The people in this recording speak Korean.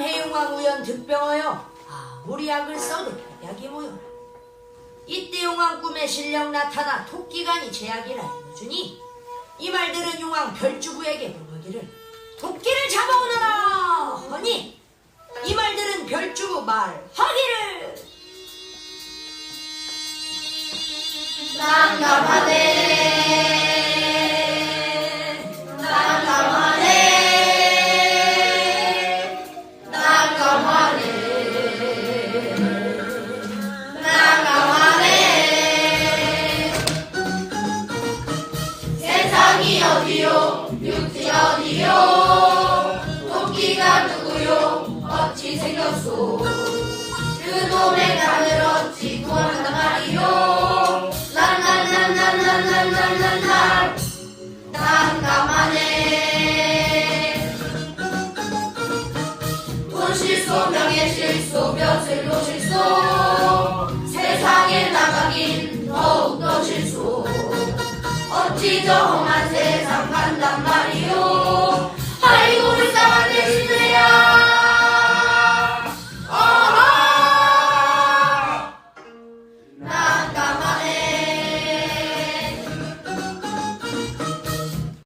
남해용왕 우연 득병하여 아무리 약을 써도 약이 모여. 이때 용왕 꿈에 신령 나타나 토끼간이 제약이라 알려주니 이 말들은 용왕 별주부에게 보하기를 토끼를 잡아오너라! 하니 이 말들은 별주부 말하기를. 난감하네 어디요 육지 어디요 토끼가 누구요? 어찌 생겼소? 그 놈의 간을 어찌 구한단 말이요? 란란란란란란란란 난감하네. 돈실소 명예실소 벼슬 지저만 세상 간단 말이오.